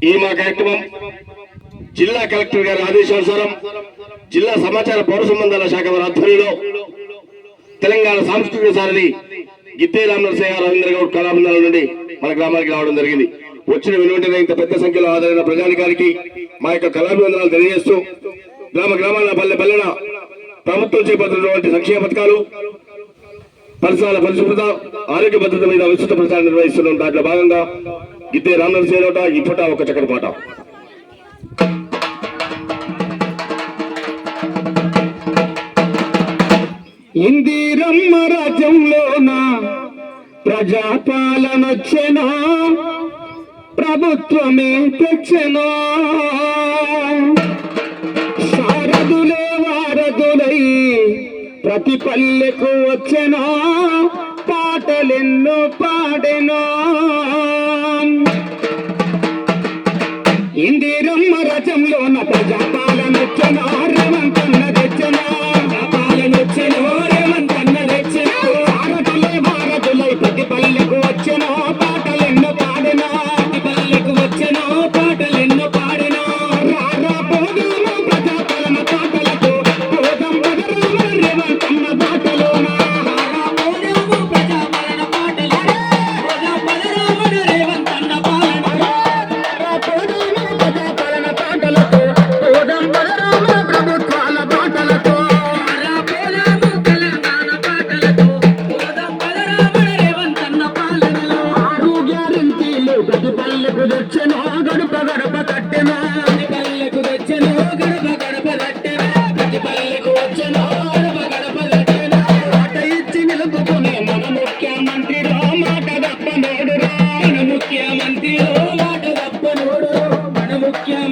ఈ మా కార్యక్రమం జిల్లా కలెక్టర్ గారి ఆదేశానుసారం జిల్లా సమాచార పౌర సంబంధాల శాఖ వారి ఆధ్వర్యంలో తెలంగాణ సాంస్కృతిక సారథి గిద్దే రామనరసయ్య రవీంద్ర గౌడ్ కళాబృందాల నుండి మన గ్రామానికి రావడం జరిగింది. వచ్చిన వెలువెంటనే ఇంత పెద్ద సంఖ్యలో ఆదరణ ప్రజానికానికి మా యొక్క కళాభివందనాలు తెలియజేస్తూ గ్రామ గ్రామాల పల్లె పల్లెన ప్రభుత్వం చేపట్టినటువంటి సంక్షేమ పథకాలు పరిసరాల పరిశుభ్రత ఆరోగ్య భద్రత మీద విస్తృత ప్రచారం నిర్వహిస్తున్నాం దాంట్లో భాగంగా గిద్దే రన్నర్ చేరోట ఇప్పట ఒక చక్కటి పాట ఇందిరమ్మ రాజ్యంలోన ప్రజాపాలనొచ్చెనా ప్రభుత్వమే తెచ్చెనా? శారదులే వారదులై ప్రతి పల్లెకు వచ్చెన? పాటలెన్నో పాడెనా? இந்த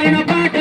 ఆయన పాట